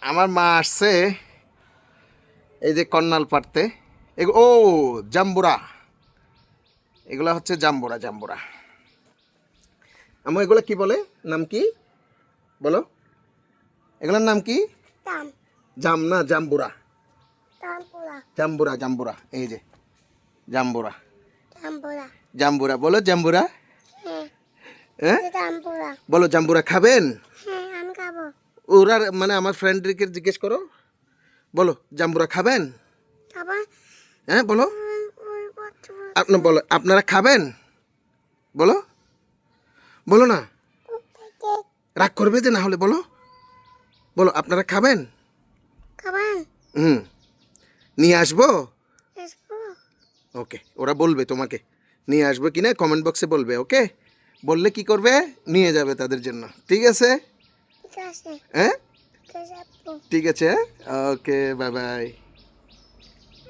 আমার মা আসছে এই যে কন্নাল পাড়তে। এগু- ও জাম্বুরা। এগুলা হচ্ছে জাম্বুরা জাম্বুরা। আমার এগুলা কি বলে? নাম কি? বলো। এগুলার নাম কি? জাম। না জাম্বুরা। জাম্বুরা। জাম্বুরা এই যে জাম্বুরা। জাম্বুরা। বলো জাম্বুরা। হ্যাঁ। হ্যাঁ? বলো জাম্বুরা খাবেন? ওরা মানে আমার ফ্রেন্ডদেরকে জিজ্ঞেস করো। বলো জাম্বুরা খাবেন? হ্যাঁ বলো। আপনার বলো আপনারা খাবেন? বলো। বলো না। রাগ করবে যে না হলে বলো। বলো আপনারা খাবেন? হুম। নিয়ে আসব? ওকে ওরা বলবে তোমাকে। নিয়ে আসব কিনা কমেন্ট বক্সে বলবে ওকে? বললে কি করবে? নিয়ে যাবে তাদের জন্য। ঠিক আছে? হ্যাঁ? ঠিক আছে আছে ওকে বাই বাই